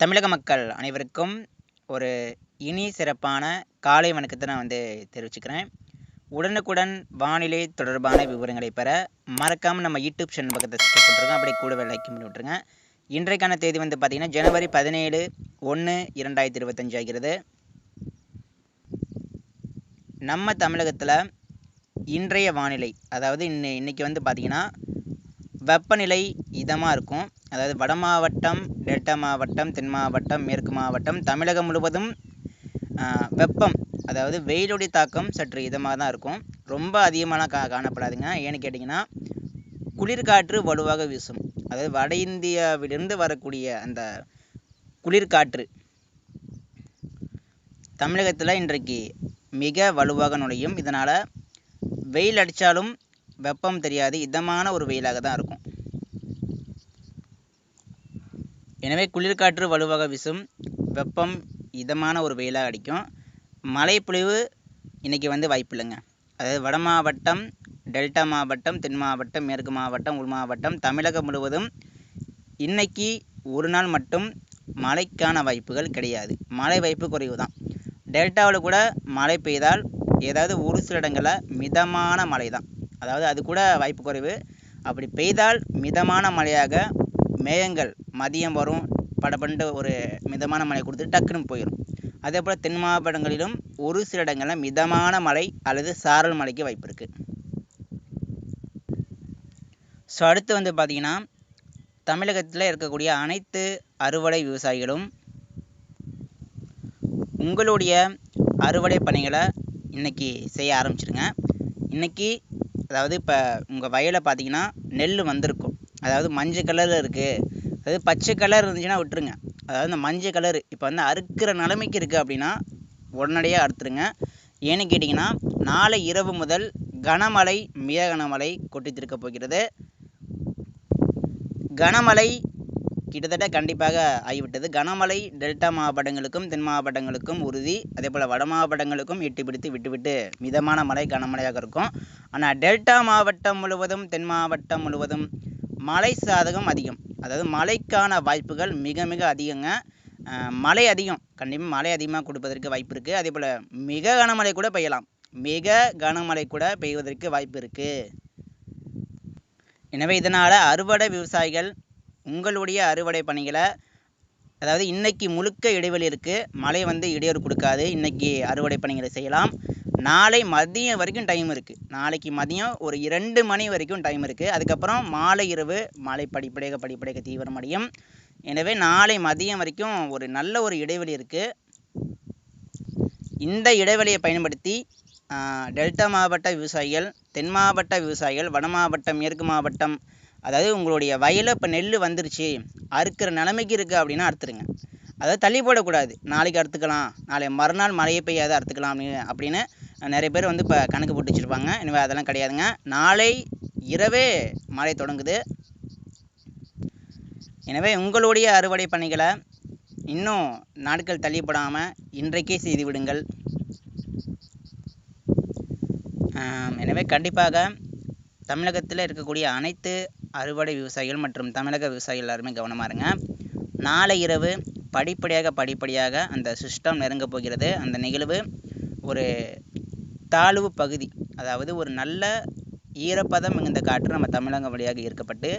தமிழக மக்கள் அனைவருக்கும் ஒரு இனி சிறப்பான காலை வணக்கத்தை நான் வந்து தெரிவிச்சுக்கிறேன். உடனுக்குடன் வானிலை தொடர்பான விவரங்களை பெற மறக்காமல் நம்ம யூடியூப் சேனல் பக்கத்தை சப்ஸ்கிரைப் பண்ணிருங்க. அப்படியே கூடவே லைக் பண்ணி விட்ருங்க இன்றைக்கான தேதி வந்து பார்த்திங்கன்னா ஜனவரி பதினேழு ஒன்று இரண்டாயிரத்தி இருபத்தஞ்சு ஆகிறது. நம்ம தமிழகத்தில் இன்றைய வானிலை அதாவது இன்னை இன்றைக்கி வந்து பார்த்திங்கன்னா வெப்பநிலை இதமாக இருக்கும். அதாவது வட மாவட்டம் டெல்டா மாவட்டம் தென் மாவட்டம் மேற்கு மாவட்டம் தமிழகம் முழுவதும் வெப்பம் அதாவது வெயிலுடைய தாக்கம் சற்று இதமாக தான் இருக்கும். ரொம்ப அதிகமாக கா காணப்படாதுங்க. ஏன்னு கேட்டிங்கன்னா குளிர்காற்று வலுவாக வீசும். அதாவது வட இந்தியாவிலிருந்து வரக்கூடிய அந்த குளிர்காற்று தமிழகத்தில் இன்றைக்கு மிக வலுவாக நுழையும். இதனால் வெயில் அடித்தாலும் வெப்பம் தெரியாது. இதமான ஒரு வெயிலாக தான் இருக்கும். எனவே குளிர்காற்று வலுவாக வீசும் வெப்பம் இதமான ஒரு வெயிலாக அடிக்கும். மழை பொழிவு இன்றைக்கி வந்து வாய்ப்பில்லைங்க. அதாவது வட மாவட்டம் டெல்டா மாவட்டம் தென் மாவட்டம் மேற்கு மாவட்டம் உள் மாவட்டம் தமிழகம் முழுவதும் இன்றைக்கி ஒரு நாள் மட்டும் மழைக்கான வாய்ப்புகள் கிடையாது. மழை வாய்ப்பு குறைவு தான் டெல்டாவில் கூட மழை பெய்தால் ஏதாவது ஒரு சில இடங்களில் மிதமான மழை தான் அதாவது அது கூட வாய்ப்பு குறைவு. அப்படி பெய்தால் மிதமான மழையாக மேகங்கள் மதியம் வரும் படபண்டு ஒரு மிதமான மழை கொடுத்து டக்குன்னு போயிடும் அதே போல் தென் மாவட்டங்களிலும் ஒரு சில இடங்களில் மிதமான மழை அல்லது சாரல் மழைக்கு வாய்ப்பு இருக்குது ஸோ அடுத்து வந்து பார்த்திங்கன்னா தமிழகத்தில் இருக்கக்கூடிய அனைத்து அறுவடை விவசாயிகளும் உங்களுடைய அறுவடை பணிகளை இன்றைக்கி செய்ய ஆரம்பிச்சிருங்க. இன்றைக்கி அதாவது இப்போ உங்கள் வயலை பார்த்தீங்கன்னா நெல் வந்திருக்கும். அதாவது மஞ்சள் கலரில் இருக்குது அதாவது பச்சை கலர் இருந்துச்சுன்னா விட்டுருங்க. அதாவது இந்த மஞ்சள் கலர் இப்போ வந்து அறுக்கிற நிலைமைக்கு இருக்குது அப்படின்னா உடனடியாக அறுத்துருங்க. ஏன்னு கேட்டிங்கன்னா நாளை இரவு முதல் கனமழை மிக கனமழை கொட்டித்திருக்க போகிறது. கனமழை கிட்டத்தட்ட கண்டிப்பாக ஆகிவிட்டது. கனமழை டெல்டா மாவட்டங்களுக்கும் தென் மாவட்டங்களுக்கும் உறுதி. அதே போல் வட மாவட்டங்களுக்கும் எட்டி பிடித்து விட்டுவிட்டு மிதமான மழை கனமழையாக இருக்கும். ஆனால் டெல்டா மாவட்டம் முழுவதும் தென் மாவட்டம் முழுவதும் மழை சாதகம் அதிகம். அதாவது மழைக்கான வாய்ப்புகள் மிக மிக அதிகங்க. மழை அதிகம். கண்டிப்பாக மழை அதிகமாக கொடுப்பதற்கு வாய்ப்பு இருக்குது அதே போல் மிக கனமழை கூட பெய்யலாம். மிக கனமழை கூட பெய்வதற்கு வாய்ப்பு இருக்குது எனவே இதனால் அறுவடை விவசாயிகள் உங்களுடைய அறுவடை பணிகளை அதாவது இன்றைக்கி முழுக்க இடைவெளி இருக்குது மழை வந்து இடையூறு கொடுக்காது. இன்றைக்கி அறுவடை பணிகளை செய்யலாம். நாளை மதியம் வரைக்கும் டைம் இருக்குது நாளைக்கு மதியம் ஒரு இரண்டு மணி வரைக்கும் டைம் இருக்குது அதுக்கப்புறம் மாலை இரவு மழை படிப்படியாக படிப்படியாக தீவிரமடையும் எனவே நாளை மதியம் வரைக்கும் ஒரு நல்ல ஒரு இடைவெளி இருக்குது இந்த இடைவெளியை பயன்படுத்தி டெல்டா மாவட்ட விவசாயிகள் தென் மாவட்ட விவசாயிகள் வட மாவட்டம் மேற்கு மாவட்டம் அதாவது உங்களுடைய வயலில் இப்போ நெல் வந்துருச்சு அறுக்கிற நிலைமைக்கு இருக்குது அப்படின்னா அறுத்துருங்க. அதாவது தள்ளி போடக்கூடாது. நாளைக்கு அறுத்துக்கலாம் நாளை மறுநாள் மழையை பெய்யாது அறுத்துக்கலாம் அப்படின்னு அப்படின்னு நிறைய பேர் வந்து இப்போ கணக்கு போட்டு வச்சுருப்பாங்க. எனவே அதெல்லாம் கிடையாதுங்க. நாளை இரவே மழை தொடங்குது. எனவே உங்களுடைய அறுவடை பணிகளை இன்னும் நாட்கள் தள்ளிப்படாமல் இன்றைக்கே செய்து விடுங்கள். எனவே கண்டிப்பாக தமிழகத்தில் இருக்கக்கூடிய அனைத்து அறுவடை விவசாயிகள் மற்றும் தமிழக விவசாயிகள் எல்லாருமே கவனமாக இருங்க. நாளை இரவு படிப்படியாக படிப்படியாக அந்த சிஸ்டம் நெருங்க போகிறது. அந்த நிகழ்வு ஒரு தாழ்வு பகுதி அதாவது ஒரு நல்ல ஈரப்பதம் மிகுந்த காற்று நம்ம தமிழகம் வழியாக ஈர்க்கப்பட்டு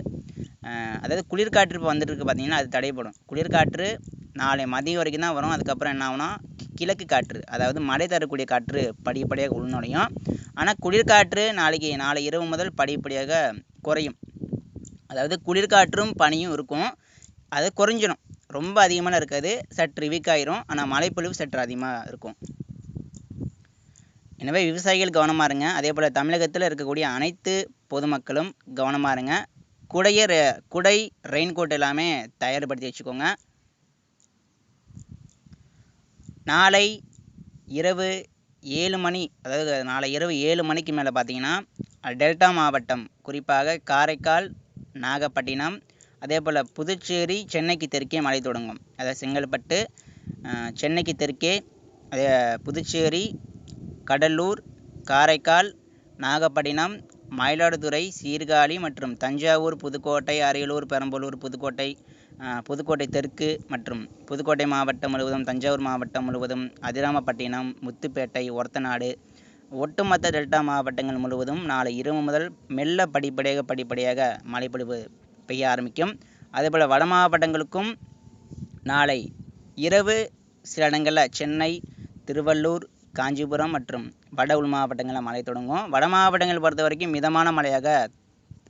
அதாவது குளிர்காற்று இப்போ வந்துட்டு இருக்கு பார்த்தீங்கன்னா அது தடைப்படும் குளிர்காற்று நாளை மதியம் வரைக்கும் தான் வரும். அதுக்கப்புறம் என்ன ஆகும்னா கிழக்கு காற்று அதாவது மழை தரக்கூடிய காற்று படிப்படியாக உள்நுழையும். ஆனால் குளிர்காற்று நாளைக்கு நாளை இரவு முதல் படிப்படியாக குறையும். அதாவது குளிர்காற்றும் பனியும் இருக்கும். அது குறைஞ்சிடும் ரொம்ப அதிகமாக இருக்காது. சற்று வீக் ஆயிரும். ஆனால் மழைப்பொழிவு சற்று அதிகமாக இருக்கும். எனவே விவசாயிகள் கவனமாக இருங்க. அதே போல் தமிழகத்தில் இருக்கக்கூடிய அனைத்து பொதுமக்களும் கவனமாக இருங்க. குடைய குடை ரெயின் கோட் எல்லாமே தயார்படுத்தி வச்சுக்கோங்க. நாளை இரவு ஏழு மணி அதாவது நாளை இரவு ஏழு மணிக்கு மேலே பார்த்தீங்கன்னா டெல்டா மாவட்டம் குறிப்பாக காரைக்கால் நாகப்பட்டினம் அதே போல் புதுச்சேரி சென்னைக்கு தெற்கே மழை தொடங்கும். அதாவது செங்கல்பட்டு சென்னைக்கு தெற்கே புதுச்சேரி கடலூர் காரைக்கால் நாகப்பட்டினம் மயிலாடுதுறை சீர்காழி மற்றும் தஞ்சாவூர் புதுக்கோட்டை அரியலூர் பெரம்பலூர் புதுக்கோட்டை புதுக்கோட்டை தெற்கு மற்றும் புதுக்கோட்டை மாவட்டம் முழுவதும் தஞ்சாவூர் மாவட்டம் முழுவதும் அதிராமப்பட்டினம் முத்துப்பேட்டை ஒரத்தநாடு ஒட்டுமொத்த டெல்டா மாவட்டங்கள் முழுவதும் நாளை இரவு முதல் மெல்ல படிப்படியாக படிப்படியாக மழைப்பொழிவு பெய்ய ஆரம்பிக்கும். அதேபோல் வட மாவட்டங்களுக்கும் நாளை இரவு சில இடங்களில் சென்னை திருவள்ளூர் காஞ்சிபுரம் மற்றும் வட உள் மாவட்டங்களில் மழை தொடங்கும். வட மாவட்டங்கள் பொறுத்த வரைக்கும் மிதமான மழையாக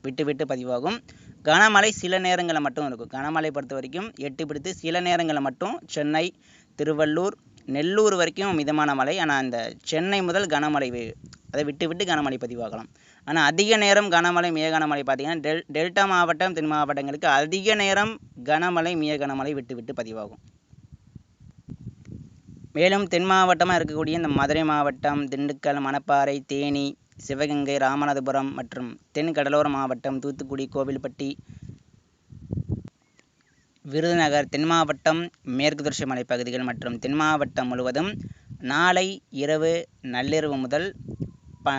விட்டு விட்டு பதிவாகும். கனமழை சில நேரங்களில் மட்டும் இருக்கும். கனமழை பொறுத்த வரைக்கும் எட்டு பிடித்து சில நேரங்களில் மட்டும் சென்னை திருவள்ளூர் நெல்லூர் வரைக்கும் மிதமான மழை. ஆனால் அந்த சென்னை முதல் கனமழை அதை விட்டு விட்டு கனமழை பதிவாகலாம். ஆனால் அதிக நேரம் கனமழை மிக கனமழை பார்த்தீங்கன்னா டெல் டெல்டா மாவட்டம் தென் மாவட்டங்களுக்கு அதிக நேரம் கனமழை மிக கனமழை விட்டு விட்டு பதிவாகும். மேலும் தென் மாவட்டமாக இருக்கக்கூடிய இந்த மதுரை மாவட்டம் திண்டுக்கல் மணப்பாறை தேனி சிவகங்கை ராமநாதபுரம் மற்றும் தென் கடலோர மாவட்டம் தூத்துக்குடி கோவில்பட்டி விருதுநகர் தென் மாவட்டம் மேற்கு தொடர்ச்சி மலைப்பகுதிகள் மற்றும் தென் மாவட்டம் முழுவதும் நாளை இரவு நள்ளிரவு முதல் ப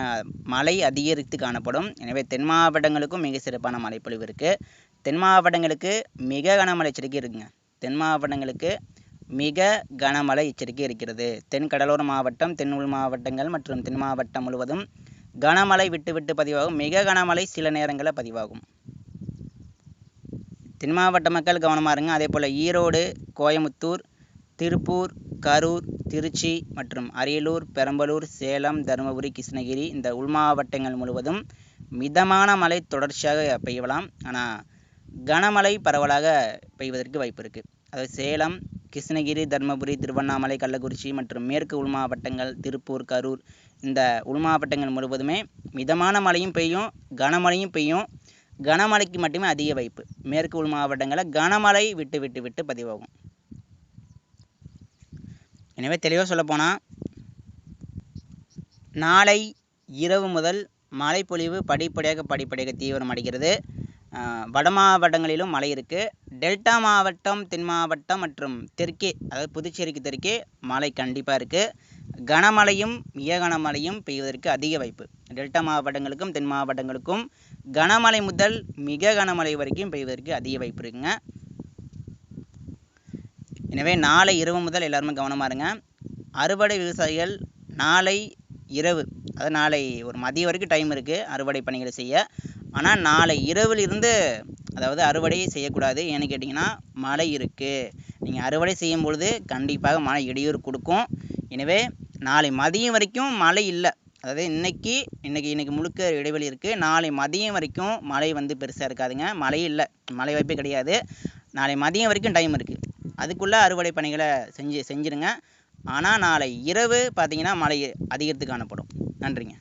மழை அதிகரித்து காணப்படும். எனவே தென் மாவட்டங்களுக்கும் மிக சிறப்பான மழைப்பொழிவு இருக்குது தென் மாவட்டங்களுக்கு மிக கனமழை எச்சரிக்கை இருக்குங்க. தென் மாவட்டங்களுக்கு மிக கனமழை எச்சரிக்கை இருக்கிறது. தென் கடலோர மாவட்டம் தென் உள் மாவட்டங்கள் மற்றும் தென் மாவட்டம் முழுவதும் கனமழை விட்டு விட்டு பதிவாகும். மிக கனமழை சில நேரங்களில் பதிவாகும். தென் மாவட்ட மக்கள் கவனமாக இருங்க. அதே போல் ஈரோடு கோயமுத்தூர் திருப்பூர் கரூர் திருச்சி மற்றும் அரியலூர் பெரம்பலூர் சேலம் தருமபுரி கிருஷ்ணகிரி இந்த உள் மாவட்டங்கள் முழுவதும் மிதமான மழை தொடர்ச்சியாக பெய்யலாம். ஆனால் கனமழை பரவலாக பெய்வதற்கு வாய்ப்பு இருக்குது அதாவது சேலம் கிருஷ்ணகிரி தருமபுரி திருவண்ணாமலை கள்ளக்குறிச்சி மற்றும் மேற்கு உள் மாவட்டங்கள் திருப்பூர் கரூர் இந்த உள் மாவட்டங்கள் முழுவதுமே மிதமான மழையும் பெய்யும் கனமழையும் பெய்யும். கனமழைக்கு மட்டுமே அதிக வாய்ப்பு மேற்கு உள் மாவட்டங்களில் கனமழை விட்டு விட்டு விட்டு பதிவாகும். எனவே தெளிவாக சொல்லப்போனால் நாளை இரவு முதல் மழைப்பொழிவு படிப்படியாக படிப்படியாக தீவிரமடைகிறது வட மாவட்டங்களிலும் மழை இருக்குது டெல்டா மாவட்டம் தென் மாவட்டம் மற்றும் தெற்கே அதாவது புதுச்சேரிக்கு தெற்கே மழை கண்டிப்பாக இருக்குது கனமழையும் மிக கனமழையும் பெய்வதற்கு அதிக வாய்ப்பு டெல்டா மாவட்டங்களுக்கும் தென் மாவட்டங்களுக்கும் கனமழை முதல் மிக கனமழை வரைக்கும் பெய்வதற்கு அதிக வாய்ப்பு இருக்குங்க. எனவே நாளை இரவு முதல் எல்லாருமே கவனமாக இருங்க. அறுவடை விவசாயிகள் நாளை இரவு அதாவது நாளை ஒரு மதியம் வரைக்கும் டைம் இருக்குது அறுவடை பணிகளை செய்ய. ஆனால் நாளை இரவிலிருந்து அதாவது அறுவடை செய்யக்கூடாது. ஏன்னு கேட்டிங்கன்னா மழை இருக்குது நீங்கள் அறுவடை செய்யும் பொழுது கண்டிப்பாக மழை இடையூறு கொடுக்கும். எனவே நாளை மதியம் வரைக்கும் மழை இல்லை. அதாவது இன்னைக்கு இன்னைக்கு இன்றைக்கி முழுக்க இடைவெளி இருக்குது நாளை மதியம் வரைக்கும் மழை வந்து பெருசாக இருக்காதுங்க. மழை இல்லை. மழை வாய்ப்பே கிடையாது. நாளை மதியம் வரைக்கும் டைம் இருக்குது அதுக்குள்ளே அறுவடை பணிகளை செஞ்சு செஞ்சுருங்க. ஆனால் நாளை இரவு பார்த்தீங்கன்னா மழை அதிகரித்து காணப்படும். நன்றிங்க.